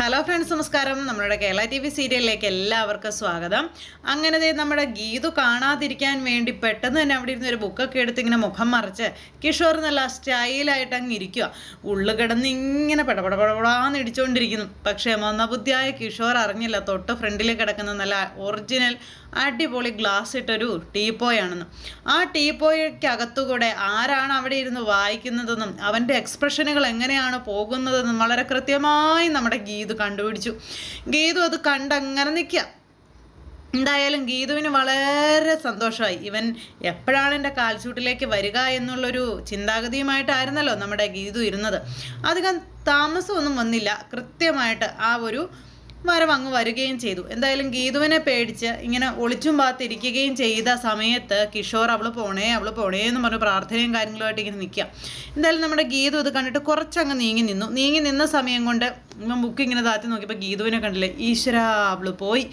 Hello friends നമസ്കാരം. നമ്മുടെ Kerala T V സീരിയലിലേക്ക് എല്ലാവർക്കും സ്വാഗതം. അങ്ങനെ നമ്മുടെ ഗീതു കാണാതിരിക്കാൻ വേണ്ടി പെട്ടെന്ന് തന്നെ അവിടെ ഇരുന്ന് ഒരു ബുക്കൊക്കെ എടുത്ത് ഇങ്ങനെ മുഖം മറിച്ച് കിഷോർ നല്ല സ്റ്റൈലായിട്ട് അങ്ങ് ഇരിക്കുക ഉള്ളു കിടന്ന് ഇങ്ങനെ പടപടപടപടാന്ന് ഇടിച്ചുകൊണ്ടിരിക്കുന്നു പക്ഷേ മന്ദബുദ്ധിയായ കിഷോർ അറിഞ്ഞില്ല തൊട്ട് ഫ്രണ്ടിൽ കിടക്കുന്ന നല്ല ഒറിജിനൽ അടിപൊളി ഗ്ലാസ് ഇട്ടൊരു ടീപ്പോയാണെന്ന്. ആ ടീപ്പോയ്ക്കകത്തുകൂടെ ആരാണ് അവിടെ ഇരുന്ന് വായിക്കുന്നതെന്നും അവന്റെ എക്സ്പ്രഷനുകൾ എങ്ങനെയാണ് പോകുന്നതെന്നും വളരെ കൃത്യമായി നമ്മുടെ ഗീതു കണ്ടുപിടിച്ചു. ഗീതു അത് കണ്ടങ്ങനെ നിൽക്കുക എന്തായാലും ഗീതുവിന് വളരെ സന്തോഷമായി ഇവൻ എപ്പോഴാണ് എന്റെ കാൽച്ചൂട്ടിലേക്ക് വരിക എന്നുള്ളൊരു ചിന്താഗതിയുമായിട്ടായിരുന്നല്ലോ നമ്മുടെ ഗീതു ഇരുന്നത്. അധികം താമസമൊന്നും വന്നില്ല. കൃത്യമായിട്ട് ആ ഒരു വരവ് അങ്ങ് വരികയും ചെയ്തു. എന്തായാലും ഗീതുവിനെ പേടിച്ച് ഇങ്ങനെ ഒളിച്ചും പാത്തിരിക്കുകയും ചെയ്ത സമയത്ത് കിഷോർ അവൾ പോണേ അവൾ പോണേ എന്ന് പറഞ്ഞ് പ്രാർത്ഥനയും കാര്യങ്ങളുമായിട്ട് ഇങ്ങനെ നിൽക്കുക എന്തായാലും നമ്മുടെ ഗീതു ഇത് കണ്ടിട്ട് കുറച്ചങ്ങ് നീങ്ങി നിന്നു. നീങ്ങി നിന്ന സമയം കൊണ്ട് ബുക്ക് ഇങ്ങനെ താത്തി നോക്കിയപ്പോൾ ഗീതുവിനെ കണ്ടില്ലേ? ഈശ്വര അവൾ പോയി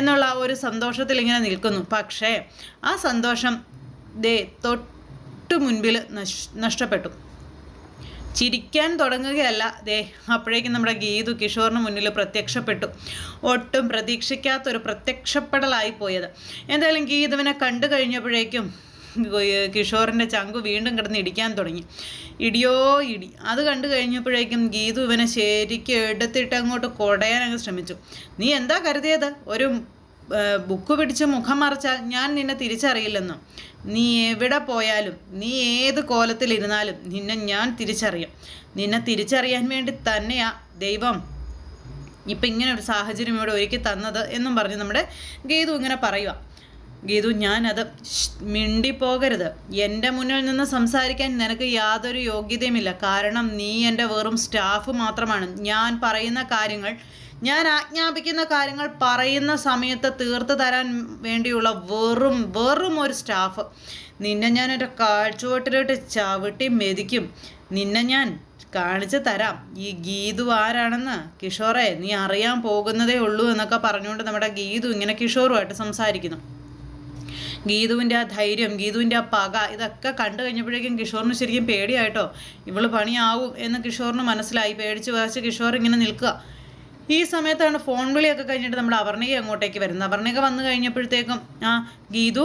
എന്നുള്ള ആ ഒരു സന്തോഷത്തിൽ ഇങ്ങനെ നിൽക്കുന്നു. പക്ഷേ ആ സന്തോഷം ദേ തൊട്ട് മുൻപിൽ നഷ് നഷ്ടപ്പെട്ടു. ചിരിക്കാൻ തുടങ്ങുകയല്ല. ദേ അപ്പോഴേക്കും നമ്മുടെ ഗീതു കിഷോറിന് മുന്നിൽ പ്രത്യക്ഷപ്പെട്ടു. ഒട്ടും പ്രതീക്ഷിക്കാത്തൊരു പ്രത്യക്ഷപ്പെടലായി പോയത്. എന്തായാലും ഗീതുവിനെ കണ്ടു കഴിഞ്ഞപ്പോഴേക്കും കിഷോറിന്റെ ചങ്കു വീണ്ടും കിടന്ന് ഇടിക്കാൻ തുടങ്ങി. ഇടിയോ ഇടി. അത് കണ്ടു കഴിഞ്ഞപ്പോഴേക്കും ഗീതു ഇവനെ ശരിക്കും എടുത്തിട്ട് അങ്ങോട്ട് കൊടയാനങ്ങ് ശ്രമിച്ചു. നീ എന്താ കരുതിയത്? ഒരു ബുക്ക് പിടിച്ച് മുഖം മറച്ചാൽ ഞാൻ നിന്നെ തിരിച്ചറിയില്ലെന്നും. നീ എവിടെ പോയാലും നീ ഏത് കോലത്തിലിരുന്നാലും നിന്നെ ഞാൻ തിരിച്ചറിയും. നിന്നെ തിരിച്ചറിയാൻ വേണ്ടി തന്നെയാ ദൈവം ഇപ്പം ഇങ്ങനെ ഒരു സാഹചര്യം ഇവിടെ ഒരുക്കി തന്നത് എന്നും പറഞ്ഞ് നമ്മുടെ ഗീതു ഇങ്ങനെ പറയുക ഗീതു ഞാനത് മിണ്ടിപ്പോകരുത്. എന്റെ മുന്നിൽ നിന്ന് സംസാരിക്കാൻ നിനക്ക് യാതൊരു യോഗ്യതയുമില്ല. കാരണം നീ എന്റെ വെറും സ്റ്റാഫ് മാത്രമാണ്. ഞാൻ പറയുന്ന കാര്യങ്ങൾ ഞാൻ ആജ്ഞാപിക്കുന്ന കാര്യങ്ങൾ പറയുന്ന സമയത്ത് തീർത്ത് തരാൻ വേണ്ടിയുള്ള വെറും വെറും ഒരു സ്റ്റാഫ് നിന്നെ ഞാൻ എന്റെ കാഴ്ചവട്ടിലോട്ട് ചവിട്ടി മെതിക്കും. നിന്നെ ഞാൻ കാണിച്ചു തരാം. ഈ ഗീതു ആരാണെന്ന്? കിഷോറെ നീ അറിയാൻ പോകുന്നതേ ഉള്ളൂ എന്നൊക്കെ പറഞ്ഞുകൊണ്ട് നമ്മുടെ ഗീതു ഇങ്ങനെ കിഷോറുമായിട്ട് സംസാരിക്കുന്നു. ഗീതുവിന്റെ ആ ധൈര്യം ഗീതുവിന്റെ ആ പക ഇതൊക്കെ കണ്ടു കഴിഞ്ഞപ്പോഴേക്കും കിഷോറിന് ശരിക്കും പേടിയായിട്ടോ? ഇവൾ പണിയാവും എന്ന് കിഷോറിന് മനസ്സിലായി. പേടിച്ച് വായിച്ച് കിഷോർ ഇങ്ങനെ നിൽക്കുക. ഈ സമയത്താണ് ഫോൺ വിളിയൊക്കെ കഴിഞ്ഞിട്ട് നമ്മൾ അവർണിക അങ്ങോട്ടേക്ക് വരുന്നത്? അവർണിക വന്നു കഴിഞ്ഞപ്പോഴത്തേക്കും ആ ഗീതു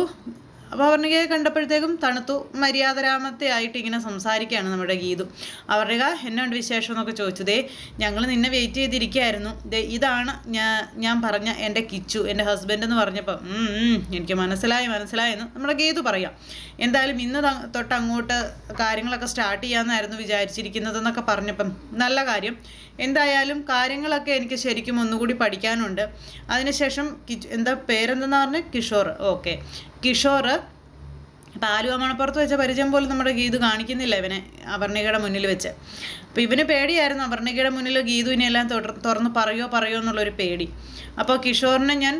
അപ്പോൾ അവർണികയെ കണ്ടപ്പോഴത്തേക്കും തണുത്തു. മര്യാദരാമത്തെ ആയിട്ട് ഇങ്ങനെ സംസാരിക്കുകയാണ് നമ്മുടെ ഗീതു. അവർണിക എന്നുണ്ട് വിശേഷം? എന്നൊക്കെ ചോദിച്ചു. ദേ ഞങ്ങൾ നിന്നെ വെയിറ്റ് ചെയ്തിരിക്കുകയായിരുന്നു. ദേ ഇതാണ് ഞാൻ ഞാൻ പറഞ്ഞ എന്റെ കിച്ചു എന്റെ ഹസ്ബൻഡ് എന്ന് പറഞ്ഞപ്പോൾ "ഉം, ഉം, എനിക്ക് മനസ്സിലായി മനസ്സിലായെന്ന് നമ്മുടെ ഗീതു പറയാം. എന്തായാലും ഇന്ന് തൊട്ട് അങ്ങോട്ട് കാര്യങ്ങളൊക്കെ സ്റ്റാർട്ട് ചെയ്യാമെന്നായിരുന്നു വിചാരിച്ചിരിക്കുന്നതെന്നൊക്കെ പറഞ്ഞപ്പം നല്ല കാര്യം. എന്തായാലും കാര്യങ്ങളൊക്കെ എനിക്ക് ശരിക്കും ഒന്നുകൂടി പഠിക്കാനുണ്ട്. അതിനുശേഷം എന്താ പേരെന്തെന്ന് പറഞ്ഞ്? കിഷോർ. ഓക്കെ. കിഷോർ ഇപ്പം ആലുവ മണപ്പുറത്ത് വെച്ച പരിചയം പോലും നമ്മുടെ ഗീതു കാണിക്കുന്നില്ല ഇവനെ അവർണികയുടെ മുന്നിൽ വെച്ച്. അപ്പോൾ ഇവന് പേടിയായിരുന്നു അവർണികയുടെ മുന്നിൽ ഗീതുവിനെ എല്ലാം തുറന്ന് പറയോ പറയോ എന്നുള്ളൊരു പേടി. അപ്പോൾ കിഷോറിനെ ഞാൻ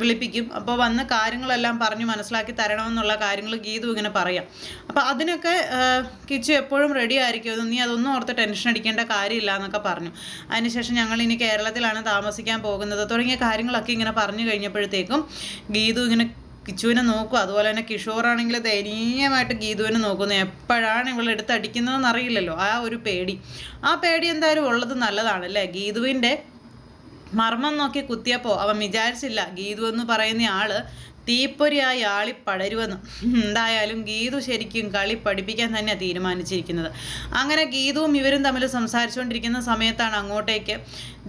വിളിപ്പിക്കും. അപ്പോൾ വന്ന് കാര്യങ്ങളെല്ലാം പറഞ്ഞ് മനസ്സിലാക്കി തരണമെന്നുള്ള കാര്യങ്ങൾ ഗീതു ഇങ്ങനെ പറയാം. അപ്പോൾ അതിനൊക്കെ കിച്ചു എപ്പോഴും റെഡി ആയിരിക്കും. നീ അതൊന്നും ഓർത്ത് ടെൻഷൻ അടിക്കേണ്ട കാര്യമില്ല എന്നൊക്കെ പറഞ്ഞു. അതിനുശേഷം ഞങ്ങൾ ഇനി കേരളത്തിലാണ് താമസിക്കാൻ പോകുന്നത്. തുടങ്ങിയ കാര്യങ്ങളൊക്കെ ഇങ്ങനെ പറഞ്ഞു കഴിഞ്ഞപ്പോഴത്തേക്കും ഗീതു ഇങ്ങനെ കിച്ചുവിനെ നോക്കും. അതുപോലെ തന്നെ കിഷോറാണെങ്കിൽ ദയനീയമായിട്ട് ഗീതുവിനെ നോക്കുന്നു എപ്പോഴാണ് ഇവളെടുത്ത് അടിക്കുന്നതെന്ന് അറിയില്ലല്ലോ. ആ ഒരു പേടി. ആ പേടി എന്തായാലും ഉള്ളത് നല്ലതാണ് അല്ലേ? ഗീതുവിന്റെ മർമ്മം നോക്കി കുത്തിയപ്പോൾ അവൻ വിചാരിച്ചില്ല ഗീതു എന്ന് പറയുന്ന ആൾ തീപ്പൊരിയായി ആളി പടരുവെന്ന് എന്തായാലും ഗീതു ശരിക്കും കളി പഠിപ്പിക്കാൻ തന്നെയാണ് തീരുമാനിച്ചിരിക്കുന്നത്. അങ്ങനെ ഗീതുവും ഇവരും തമ്മിൽ സംസാരിച്ചുകൊണ്ടിരിക്കുന്ന സമയത്താണ് അങ്ങോട്ടേക്ക്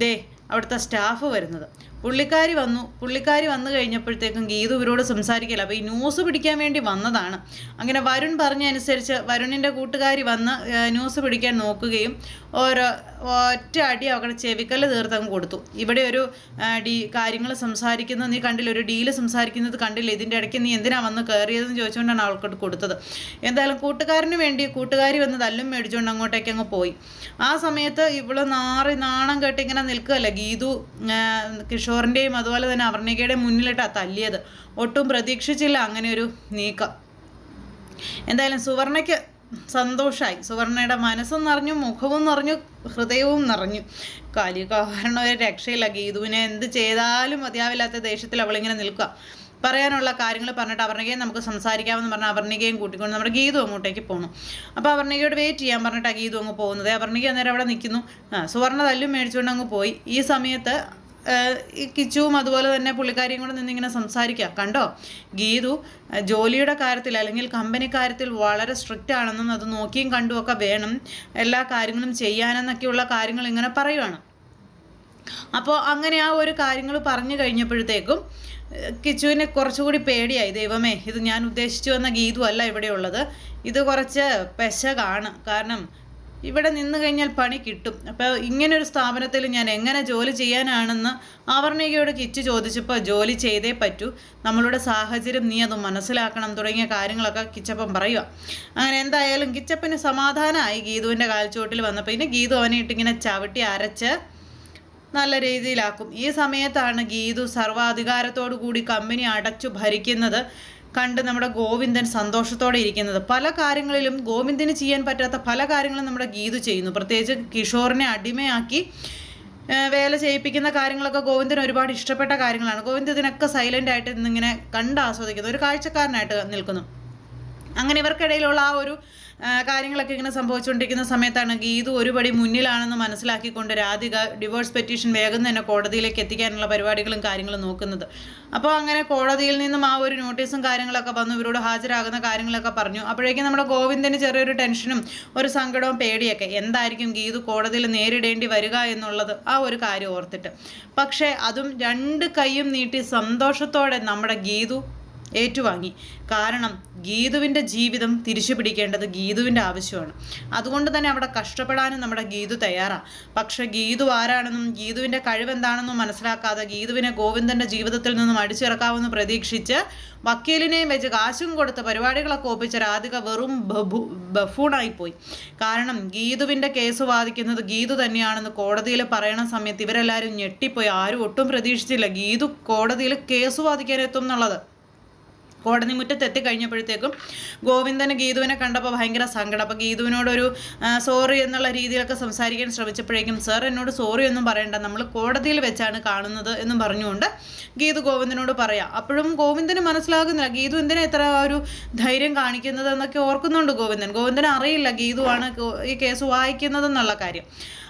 ദേ അവിടുത്തെ സ്റ്റാഫ് വരുന്നത്. പുള്ളിക്കാരി വന്നു. പുള്ളിക്കാരി വന്നു കഴിഞ്ഞപ്പോഴത്തേക്കും ഗീതു ഇവരോട് സംസാരിക്കില്ല അപ്പോൾ ഈ ന്യൂസ് പിടിക്കാൻ വേണ്ടി വന്നതാണ്. അങ്ങനെ വരുൺ പറഞ്ഞനുസരിച്ച് വരുണിന്റെ കൂട്ടുകാരി വന്ന് ന്യൂസ് പിടിക്കാൻ നോക്കുകയും ഓരോ ഒറ്റ അടി അവരുടെ ചെവിക്കല്ല് തീർത്തങ്ങ് കൊടുത്തു. ഇവിടെ ഒരു ഡീ കാര്യങ്ങൾ സംസാരിക്കുന്നത് നീ കണ്ടില്ല ഒരു ഡീൽ സംസാരിക്കുന്നത് കണ്ടില്ല? ഇതിന്റെ ഇടയ്ക്ക് നീ എന്തിനാ വന്ന് കയറിയതെന്ന് ചോദിച്ചുകൊണ്ടാണ് അവൾക്കോട്ട് കൊടുത്തത്. എന്തായാലും കൂട്ടുകാരന് വേണ്ടി കൂട്ടുകാരി വന്ന് തല്ലും മേടിച്ചുകൊണ്ട് അങ്ങോട്ടേക്ക് അങ്ങ് പോയി. ആ സമയത്ത് ഇവൾ നാറി നാണം കെട്ടി ഇങ്ങനെ നിൽക്കുകയല്ല. ഗീതു ആ, കിഷോറിന്റെയും അതുപോലെ തന്നെ അവർണികയുടെയും മുന്നിലിട്ടാണ് തല്ലിയത്. ഒട്ടും പ്രതീക്ഷിച്ചില്ല അങ്ങനെ ഒരു നീക്കം. എന്തായാലും സുവർണയ്ക്ക് സന്തോഷമായി സുവർണയുടെ മനസ്സും നിറഞ്ഞു മുഖവും നിറഞ്ഞു ഹൃദയവും നിറഞ്ഞു. കലി ഒരു രക്ഷയില്ല. ഗീതുവിനെ എന്ത് ചെയ്താലും മതിയാവില്ലാത്ത ദേഷ്യത്തിൽ അവളിങ്ങനെ നിൽക്കുക. പറയാനുള്ള കാര്യങ്ങൾ പറഞ്ഞിട്ട് അവർണികയും നമുക്ക് സംസാരിക്കാമെന്ന് പറഞ്ഞാൽ അവർണികയും കൂട്ടിക്കൊണ്ട് നമ്മുടെ ഗീതു അങ്ങോട്ടേക്ക് പോകണം അപ്പോൾ അവർണികയോട് വെയിറ്റ് ചെയ്യാൻ പറഞ്ഞിട്ടാണ് ഗീതു അങ്ങ് പോകുന്നത്. അവർണിക അന്നേരം അവിടെ നിൽക്കുന്നു ആ സുവർണ തല്ലും മേടിച്ചുകൊണ്ട് അങ്ങ് പോയി. ഈ സമയത്ത് ഈ കിച്ചുവും അതുപോലെ തന്നെ പുള്ളിക്കാരിയും കൂടെ നിന്നിങ്ങനെ സംസാരിക്കുക കണ്ടോ? ഗീതു ജോലിയുടെ കാര്യത്തിൽ അല്ലെങ്കിൽ കമ്പനി കാര്യത്തിൽ വളരെ സ്ട്രിക്റ്റ് ആണെന്നും അത് നോക്കിയും കണ്ടുമൊക്കെ വേണം എല്ലാ കാര്യങ്ങളും ചെയ്യാനെന്നൊക്കെയുള്ള കാര്യങ്ങൾ ഇങ്ങനെ പറയുവാണ്. അപ്പോൾ അങ്ങനെ ആ ഒരു കാര്യങ്ങൾ പറഞ്ഞു കഴിഞ്ഞപ്പോഴത്തേക്കും കിച്ചുവിനെ കുറച്ചുകൂടി പേടിയായി. ദൈവമേ ഇത് ഞാൻ ഉദ്ദേശിച്ചു വന്ന ഗീതു അല്ല ഇവിടെയുള്ളത്. ഇത് കുറച്ച് പെശകാണ്. കാരണം ഇവിടെ നിന്ന് കഴിഞ്ഞാൽ പണി കിട്ടും. അപ്പോൾ ഇങ്ങനൊരു സ്ഥാപനത്തിൽ ഞാൻ എങ്ങനെ ജോലി ചെയ്യാനാണെന്ന് ആവർണികയോട് കിച്ച് ചോദിച്ചപ്പോൾ ജോലി ചെയ്തേ പറ്റൂ. നമ്മളുടെ സാഹചര്യം നീ അത് മനസ്സിലാക്കണം തുടങ്ങിയ കാര്യങ്ങളൊക്കെ കിച്ചപ്പൻ പറയുക അങ്ങനെ എന്തായാലും കിച്ചപ്പന് സമാധാനമായി ഗീതുവിന്റെ കാൽച്ചുവട്ടിൽ വന്നപ്പോൾ പിന്നെ ഗീതു അവനെ ഇട്ടിങ്ങനെ ചവിട്ടി അരച്ച് നല്ല രീതിയിലാക്കും. ഈ സമയത്താണ് ഗീതു സർവാധികാരത്തോടു കൂടി കമ്പനി അടച്ചു ഭരിക്കുന്നത്. കണ്ട് നമ്മുടെ ഗോവിന്ദൻ സന്തോഷത്തോടെ ഇരിക്കുന്നത്. പല കാര്യങ്ങളിലും ഗോവിന്ദന് ചെയ്യാൻ പറ്റാത്ത പല കാര്യങ്ങളും നമ്മുടെ ഗീതു ചെയ്യുന്നു. പ്രത്യേകിച്ച് കിഷോറിനെ അടിമയാക്കി വേല ചെയ്യിപ്പിക്കുന്ന കാര്യങ്ങളൊക്കെ ഗോവിന്ദന് ഒരുപാട് ഇഷ്ടപ്പെട്ട കാര്യങ്ങളാണ്. ഗോവിന്ദ് ഇതിനൊക്കെ സൈലന്റ് ആയിട്ട് ഇന്നിങ്ങനെ കണ്ട് ആസ്വദിക്കുന്നു. ഒരു കാഴ്ചക്കാരനായിട്ട് നിൽക്കുന്നു. അങ്ങനെ ഇവർക്കിടയിലുള്ള ആ ഒരു കാര്യങ്ങളൊക്കെ ഇങ്ങനെ സംഭവിച്ചുകൊണ്ടിരിക്കുന്ന സമയത്താണ് ഗീതു ഒരുപടി മുന്നിലാണെന്ന് മനസ്സിലാക്കിക്കൊണ്ട് രാധിക ഡിവോഴ്സ് പെറ്റീഷൻ വേഗം തന്നെ കോടതിയിലേക്ക് എത്തിക്കാനുള്ള പരിപാടികളും കാര്യങ്ങളും നോക്കുന്നത്. അപ്പോൾ അങ്ങനെ കോടതിയിൽ നിന്നും ആ ഒരു നോട്ടീസും കാര്യങ്ങളൊക്കെ വന്നു. ഇവരോട് ഹാജരാകുന്ന കാര്യങ്ങളൊക്കെ പറഞ്ഞു. അപ്പോഴേക്കും നമ്മുടെ ഗോവിന്ദന് ചെറിയൊരു ടെൻഷനും ഒരു സങ്കടവും പേടിയൊക്കെ. എന്തായിരിക്കും ഗീതു കോടതിയിൽ നേരിടേണ്ടി വരിക എന്നുള്ളത്? ആ ഒരു കാര്യം ഓർത്തിട്ട്. പക്ഷേ അതും രണ്ട് കൈയും നീട്ടി സന്തോഷത്തോടെ നമ്മുടെ ഗീതു ഏറ്റുവാങ്ങി. കാരണം ഗീതുവിന്റെ ജീവിതം തിരിച്ചു പിടിക്കേണ്ടത് ഗീതുവിന്റെ ആവശ്യമാണ്. അതുകൊണ്ട് തന്നെ അവിടെ കഷ്ടപ്പെടാനും നമ്മുടെ ഗീതു തയ്യാറാണ്. പക്ഷേ ഗീതു ആരാണെന്നും ഗീതുവിന്റെ കഴിവെന്താണെന്നും മനസ്സിലാക്കാതെ ഗീതുവിനെ ഗോവിന്ദന്റെ ജീവിതത്തിൽ നിന്നും അടിച്ചിറക്കാമെന്ന് പ്രതീക്ഷിച്ച് വക്കീലിനെയും വെച്ച് കാശും കൊടുത്ത് പരിപാടികളൊക്കെ ഒപ്പിച്ച രാധിക വെറും ബഫൂണായിപ്പോയി കാരണം ഗീതുവിന്റെ കേസ് വാദിക്കുന്നത് ഗീതു തന്നെയാണെന്ന് കോടതിയിൽ പറയണ സമയത്ത് ഇവരെല്ലാവരും ഞെട്ടിപ്പോയി. ആരും ഒട്ടും പ്രതീക്ഷിച്ചില്ല ഗീതു കോടതിയിൽ കേസ് വാദിക്കാൻ എത്തും എന്നുള്ളത്. കോടതി മുറ്റത്ത് എത്തിക്കഴിഞ്ഞപ്പോഴത്തേക്കും ഗോവിന്ദന് ഗീതുവിനെ കണ്ടപ്പോൾ ഭയങ്കര സങ്കടം. അപ്പോൾ ഗീതുവിനോടൊരു സോറി എന്നുള്ള രീതിയിലൊക്കെ സംസാരിക്കാൻ ശ്രമിച്ചപ്പോഴേക്കും സർ എന്നോട് സോറി ഒന്നും പറയണ്ട. നമ്മൾ കോടതിയിൽ വെച്ചാണ് കാണുന്നത് എന്നും പറഞ്ഞുകൊണ്ട് ഗീതു ഗോവിന്ദനോട് പറയാം. അപ്പോഴും ഗോവിന്ദന് മനസ്സിലാകുന്നില്ല. ഗീതു എന്തിനാ ഇത്ര ഒരു ധൈര്യം കാണിക്കുന്നത് എന്നൊക്കെ ഓർക്കുന്നുണ്ട് ഗോവിന്ദൻ. ഗോവിന്ദന് അറിയില്ല ഗീതുവാണ് ഈ കേസ് വായിക്കുന്നതെന്നുള്ള കാര്യം.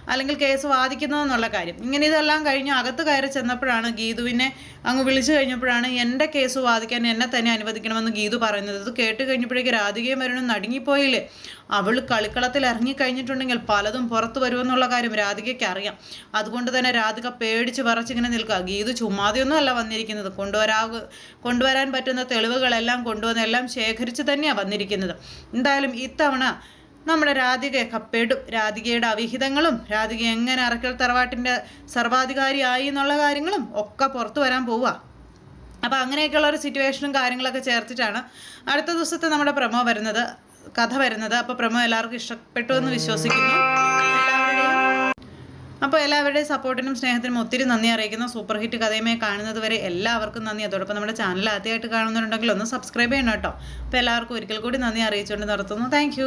അല്ലെങ്കിൽ കേസ് വാദിക്കുന്നതെന്നുള്ള കാര്യം. ഇങ്ങനെ ഇതെല്ലാം കഴിഞ്ഞ് അകത്ത് കയറി ചെന്നപ്പോഴാണ് ഗീതുവിനെ അങ്ങ് വിളിച്ചു കഴിഞ്ഞപ്പോഴാണ് എന്റെ കേസ് വാദിക്കാൻ എന്നെ തന്നെ അനുവദിക്കണമെന്ന് ഗീതു പറയുന്നത്. ഇത് കേട്ട് കഴിഞ്ഞപ്പോഴേക്ക് രാധികയും വരണം നടുങ്ങിപ്പോയില്ലേ? അവൾ കളിക്കളത്തിൽ ഇറങ്ങിക്കഴിഞ്ഞിട്ടുണ്ടെങ്കിൽ പലതും പുറത്തു വരുമെന്നുള്ള കാര്യം രാധികയ്ക്ക് അറിയാം. അതുകൊണ്ട് തന്നെ രാധിക പേടിച്ച് പറച്ചിങ്ങനെ നിൽക്കുക. ഗീതു ചുമ്മാതെയൊന്നും അല്ല വന്നിരിക്കുന്നത്. കൊണ്ടുവരാ കൊണ്ടുവരാൻ പറ്റുന്ന തെളിവുകളെല്ലാം കൊണ്ടുവന്ന് എല്ലാം ശേഖരിച്ച് തന്നെയാണ് വന്നിരിക്കുന്നത്. എന്തായാലും ഇത്തവണ നമ്മുടെ രാധികയൊക്കെ പെടും രാധികയുടെ അവിഹിതങ്ങളും രാധിക എങ്ങനെ അറക്കൽ തറവാട്ടിന്റെ സർവാധികാരിയായി എന്നുള്ള കാര്യങ്ങളും ഒക്കെ പുറത്തു വരാൻ പോവുക. അപ്പോൾ അങ്ങനെയൊക്കെയുള്ള ഒരു സിറ്റുവേഷനും കാര്യങ്ങളൊക്കെ ചേർത്തിട്ടാണ് അടുത്ത ദിവസത്തെ നമ്മുടെ പ്രമോ വരുന്നത് കഥ വരുന്നത്. അപ്പോൾ പ്രമോ എല്ലാവർക്കും ഇഷ്ടപ്പെട്ടു എന്ന് വിശ്വസിക്കുന്നു. അപ്പോൾ എല്ലാവരുടെയും സപ്പോർട്ടിനും സ്നേഹത്തിനും ഒത്തിരി നന്ദി അറിയിക്കുന്ന. സൂപ്പർ ഹിറ്റ് കഥയുമായി കാണുന്നത് വരെ എല്ലാവർക്കും നന്ദി. അതോടൊപ്പം നമ്മുടെ ചാനൽ ആദ്യമായിട്ട് കാണുന്നുണ്ടെങ്കിൽ ഒന്ന് സബ്സ്ക്രൈബ് ചെയ്യണം കേട്ടോ. അപ്പോൾ എല്ലാവർക്കും ഒരിക്കൽ കൂടി നന്ദി അറിയിച്ചുകൊണ്ട് നിർത്തുന്നു. താങ്ക്